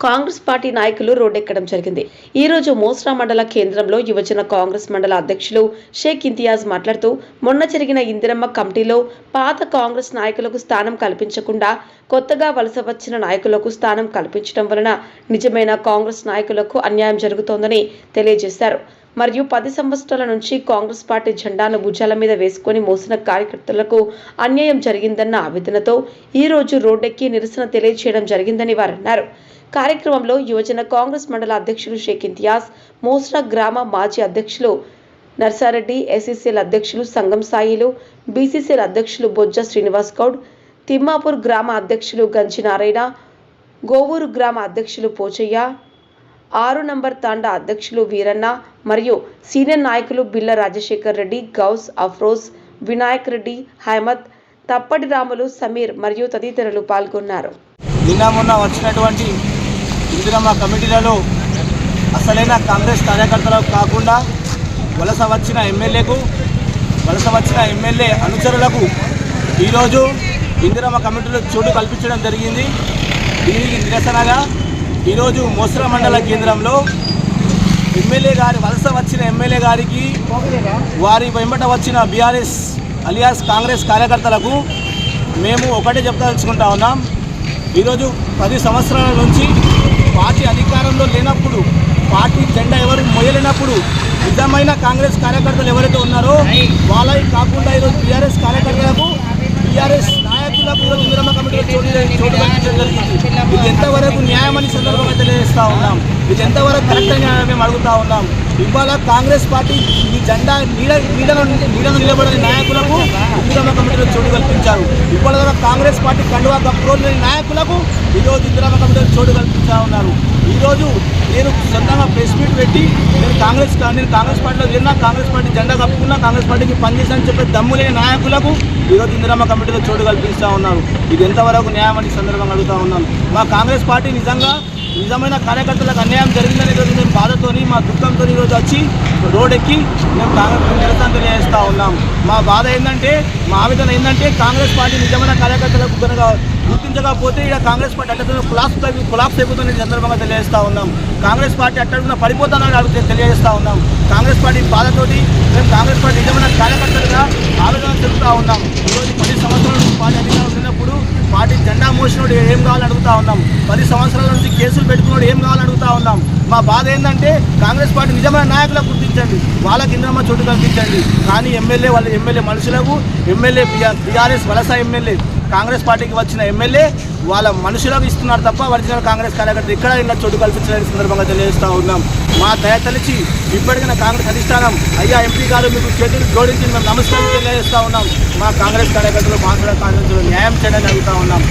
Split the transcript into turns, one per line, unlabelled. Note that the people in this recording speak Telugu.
కాంగ్రెస్ పార్టీ నాయకులు రోడ్డెక్కడం జరిగింది. ఈ రోజు మోస్రా మండల కేంద్రంలో యువజన కాంగ్రెస్ మండల అధ్యక్షులు షేక్ ఇంతియాజ్ మాట్లాడుతూ మొన్న జరిగిన ఇందిరమ్మ కమిటీలో పాత కాంగ్రెస్ నాయకులకు స్థానం కల్పించకుండా కొత్తగా వలస వచ్చిన నాయకులకు స్థానం కల్పించడం వలన నిజమైన కాంగ్రెస్ నాయకులకు అన్యాయం జరుగుతోందని తెలియజేశారు. మరియు పది సంవత్సరాల నుంచి కాంగ్రెస్ పార్టీ జెండాను భుజాల మీద వేసుకొని మోసిన కార్యకర్తలకు అన్యాయం జరిగిందన్న ఆవేదనతో ఈ రోజు రోడ్డెక్కి నిరసన తెలియజేయడం జరిగిందని వారు అన్నారు కార్యక్రమంలో యువజన కాంగ్రెస్ మండల అధ్యక్షులు షేక్ ఇంతియాజ్ మోస్రా గ్రామ మాజీ అధ్యక్షులు నర్సారెడ్డి ఎస్సీసీఎల్ అధ్యక్షులు సంగం సాయిలు బీసీసీఎల్ అధ్యక్షులు బొజ్జ శ్రీనివాస్ గౌడ్ తిమ్మాపూర్ గ్రామ అధ్యక్షులు గంజి నారాయణ గోవూరు గ్రామ అధ్యక్షులు పోచయ్య ఆరు నంబర్ తాండా అధ్యక్షులు వీరన్న మరియు సీనియర్ నాయకులు బిల్ల రాజశేఖర్ రెడ్డి గౌస్ అఫ్రోజ్ వినాయక్ రెడ్డి హైమద్ తప్పటి రాములు సమీర్ మరియు తదితరులు పాల్గొన్నారు.
నిన్న మొన్న వచ్చినటువంటి ఇందిరమ్మ కమిటీలలో అసలైన కాంగ్రెస్ కార్యకర్తలకు కాకుండా వలస వచ్చిన ఎమ్మెల్యేకు వలస వచ్చిన ఎమ్మెల్యే అనుచరులకు ఈరోజు ఇందిరమ్మ కమిటీలో చోటు కల్పించడం జరిగింది. దీనికి నిరసనగా ఈరోజు మోసర మండల కేంద్రంలో ఎమ్మెల్యే గారి వలస వచ్చిన ఎమ్మెల్యే గారికి వారి వెంబట వచ్చిన బీఆర్ఎస్ అలియాస్ కాంగ్రెస్ కార్యకర్తలకు మేము ఒకటే చెప్తాల్చుకుంటా ఉన్నాం. ఈరోజు పది సంవత్సరాల నుంచి పార్టీ అధికారంలో లేనప్పుడు పార్టీ జెండా ఎవరు మొయ్యలేనప్పుడు నిజమైన కాంగ్రెస్ కార్యకర్తలు ఎవరైతే ఉన్నారో వాళ్ళకి కాకుండా ఈరోజు టీఆర్ఎస్ కార్యకర్తలకు టీఆర్ఎస్ నాయకులకు ఈరోజు ఇందిరమ్మ కమిటీలో చోటు చోటు కల్పించడం జరిగింది. ఇది ఎంతవరకు న్యాయమని సందర్భంగా తెలియజేస్తూ ఉన్నాం. ఇది ఎంతవరకు కరెక్ట్ అని మేము అడుగుతా ఉన్నాం. ఇవాళ కాంగ్రెస్ పార్టీ ఈ జెండా నీడ నీడను నీడను నిలబడిన నాయకులకు ఇందిరమ్మ కమిటీలో చోటు కల్పించారు. ఇవాళ కాంగ్రెస్ పార్టీ కండువా కప్పుకోని నాయకులకు ఈరోజు ఇందిరమ్మ కమిటీలో చోటు కల్పిస్తా ఉన్నారు. ఈరోజు నేను సొంతంగా ప్రెస్ మీట్ పెట్టి నేను కాంగ్రెస్ నేను కాంగ్రెస్ పార్టీలో చేరినా కాంగ్రెస్ పార్టీ జెండా కప్పుకున్నా కాంగ్రెస్ పార్టీకి పనిచేసానని చెప్పే దమ్ము లేని నాయకులకు ఈరోజు ఇందిరమ్మ కమిటీలో చోటు కల్పిస్తూ ఉన్నారు. ఇది ఎంతవరకు న్యాయం అని సందర్భంగా అడుగుతా ఉన్నాను. మా కాంగ్రెస్ పార్టీ నిజంగా నిజమైన కార్యకర్తలకు అన్యాయం జరిగిందని ఈరోజు మేము బాధతో మా దుఃఖంతో ఈరోజు వచ్చి రోడ్ ఎక్కి మేము కాంగ్రెస్ నిరసన తెలియజేస్తూ ఉన్నాం. మా బాధ ఏంటంటే మా ఆవేదన ఏంటంటే కాంగ్రెస్ పార్టీ నిజమైన కార్యకర్తలకు కనుక గుర్తించకపోతే ఇక్కడ కాంగ్రెస్ పార్టీ అట్ట కులాప్స్ కులాప్స్ అయిపోతున్న సందర్భంగా తెలియజేస్తూ ఉన్నాం. కాంగ్రెస్ పార్టీ అట్టడుగున పడిపోతానని తెలియజేస్తూ ఉన్నాం. కాంగ్రెస్ పార్టీ బాధతోటి మేము కాంగ్రెస్ పార్టీ నిజమైన కార్యకర్తలుగా ఆవేదన చెబుతా ఉన్నాం. ఈరోజు పది సంవత్సరాల పార్టీ పార్టీ జెండా మోసినోడు ఏం కావాలని అడుగుతా ఉన్నాం? పది సంవత్సరాల నుంచి కేసులు పెట్టుకున్నాడు ఏం కావాలని అడుగుతా ఉన్నాం? మా బాధ ఏంటంటే కాంగ్రెస్ పార్టీ నిజమైన నాయకులకు గుర్తించండి. వాళ్ళకి ఇంద్రమ్మ చోటు కల్పించండి. కానీ ఎమ్మెల్యే వాళ్ళ ఎమ్మెల్యే మనుషులకు ఎమ్మెల్యే బీఆర్ఎస్ వలస ఎమ్మెల్యే కాంగ్రెస్ పార్టీకి వచ్చిన ఎమ్మెల్యే వాళ్ళ మనుషులకు ఇస్తున్నారు తప్ప ఒరిజినల్ కాంగ్రెస్ కార్యకర్తలు ఇక్కడ ఇలా చోటు కల్పించలేని సందర్భంగా తెలియజేస్తూ ఉన్నాం. మా దయ తలిచి ఇప్పటికైనా కాంగ్రెస్ అధిష్టానం అయ్యా ఎంపీ గారు మీకు చేతులు జోడించి మేము నమస్కారం తెలియజేస్తూ ఉన్నాం. మా కాంగ్రెస్ కార్యకర్తలు మాట్లాడే కార్యకర్తలు న్యాయం చేయడానికి అడుగుతూ ఉన్నాం.